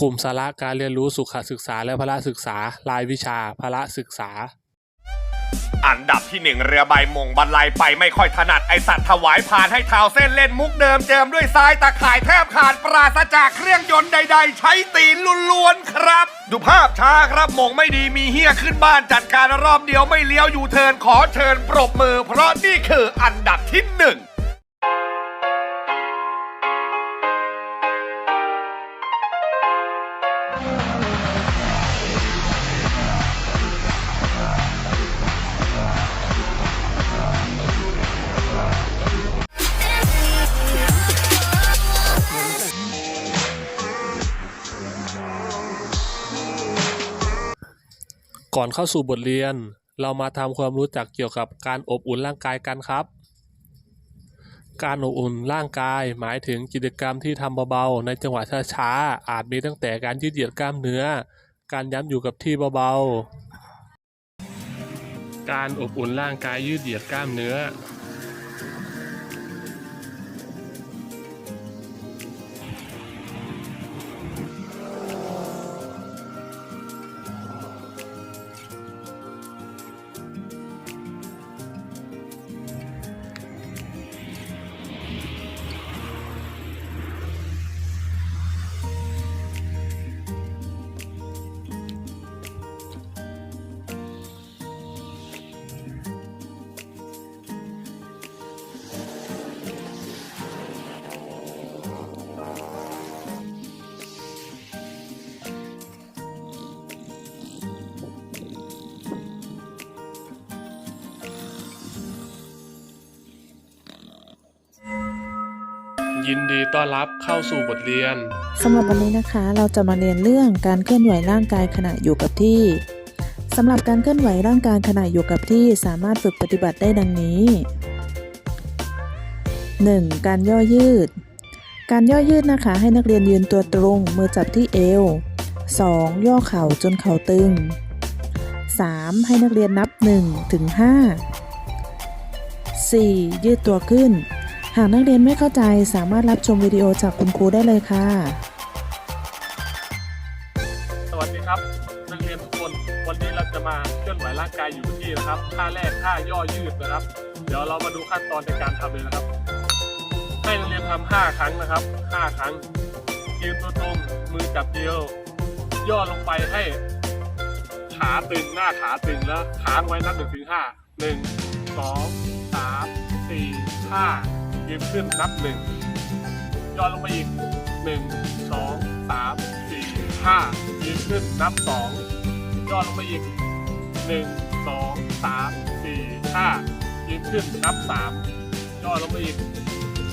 กลุ่มสาระการเรียนรู้สุขศึกษาและพละศึกษา รายวิชาพละศึกษา อันดับที่หนึ่งเรือใบมงบรรลัยไปไม่ค่อยถนัดไอสัตว์ถวายผ่านให้เท้าเส้นเล่นมุกเดิมเจิมด้วยทรายตะข่ายแทบขาดปราศจากเครื่องยนต์ใด ๆ ใช้ตีนล้วนๆครับ ดูภาพช้าครับมงไม่ดีมีเฮี้ยขึ้นบ้านจัดการรอบเดียวไม่เลี้ยวอยู่เทินขอเชิญปรบมือ เพราะนี่คืออันดับที่หนึ่ง ก่อนเข้าสู่บทเรียน เรามาทำความรู้จักเกี่ยวกับการอบอุ่นร่างกายกันครับ การอบอุ่นร่างกายหมายถึงกิจกรรมที่ทำเบาๆในจังหวะช้าๆอาจมีตั้งแต่การยืดเหยียดกล้ามเนื้อ การย้ำอยู่กับที่เบาๆ การอบอุ่นร่างกายยืดเหยียดกล้ามเนื้อ ยินดีต้อนรับเข้าสู่บทเรียนสำหรับวันนี้นะคะ เราจะมาเรียนเรื่องการเคลื่อนไหวร่างกายขณะอยู่กับที่สำหรับการเคลื่อนไหวร่างกายขณะอยู่กับที่สามารถฝึกปฏิบัติได้ดังนี้ 1. การย่อยืด การย่อยืดนะคะ ให้นักเรียนยืนตัวตรงมือจับที่เอว 2. ย่อเข่าจนเข่าตึง 3. ให้นักเรียนนับ1ถึง5 4. ยืดตัวขึ้น หากนักเรียนไม่เข้าใจสามารถรับชมวิดีโอจากคุณครูได้เลยค่ะ สวัสดีครับ นักเรียนทุกคนวันนี้เราจะมาเคลื่อนไหวร่างกายอยู่กับที่นะครับท่าแรกท่าย่อยืดนะครับ เดี๋ยวเรามาดูขั้นตอนในการทำเลยนะครับ ให้นักเรียนทำห้าครั้งนะครับห้าครั้ง ยืนตัวตรงมือจับเดียว ย่อลงไปให้ ขาตึงหน้าขาตึงแล้วค้างไว้นับหนึ่งถึงห้าหนึ่งสองสามสี่ห้า ยืนขึ้นนับหนึ่งย่อนลงไปอีกหนึ่งสองสามสี่ห้ายืนขึ้นนับสองย่อนลงไปอีกหนึ่งสองสามสี่ห้ายืนขึ้นนับสามย่อลงไปอีก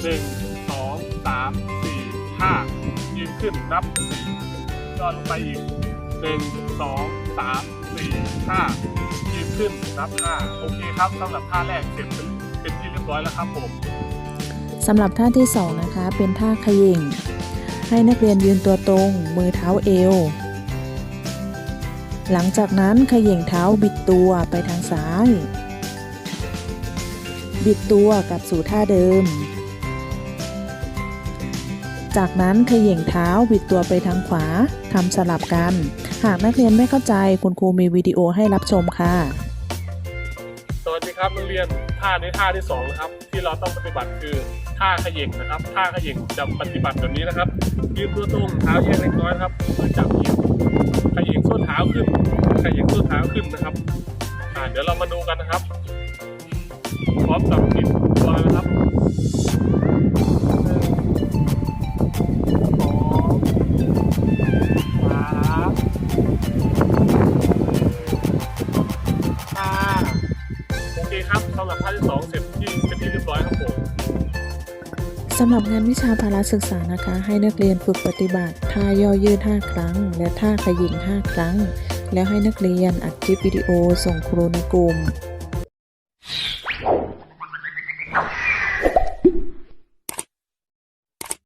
หนึ่งสองสามสี่ห้ายืนขึ้นนับสี่ย่อลงไปอีกหนึ่งสองสามสี่ห้ายืนขึ้นนับห้าโอเคครับสำหรับท่าแรกเสร็จเป็นเป็นที่เรียบร้อยแล้วครับผม สำหรับท่าที่2นะคะเป็นท่าขย่งให้นักเรียนยืนตัวตรง มือเท้าเอว หลังจากนั้นขย่งเท้าบิดตัวไปทางซ้าย บิดตัวกลับสู่ท่าเดิม จากนั้นขย่งเท้าบิดตัวไปทางขวาทำสลับกัน หากนักเรียนไม่เข้าใจคุณครูมีวิดีโอให้รับชมค่ะสวัสดีครับนักเรียนท่าในท่าที่สองนะครับ ที่เราต้องปฏิบัติคือท่าขย่งนะครับ ท่าขย่งจะปฏิบัติแบบนี้นะครับยืดตัวตรงเท้าแยกเล็กน้อยนะครับมือจับเอวเขย่งส้นเท้าขึ้นขย่งส้นเท้าขึ้นนะครับอ่าเดี๋ยวเรามาดูกันนะครับ พร้อมกับบิดตัวนะครับ สำหรับงานวิชาพละศึกษานะคะ ให้นักเรียนฝึกปฏิบัติท่าย่อยืด 5 ครั้ง และท่าขยิง 5 ครั้ง แล้วให้นักเรียนอัดคลิปวิดีโอส่งครูในกลุ่ม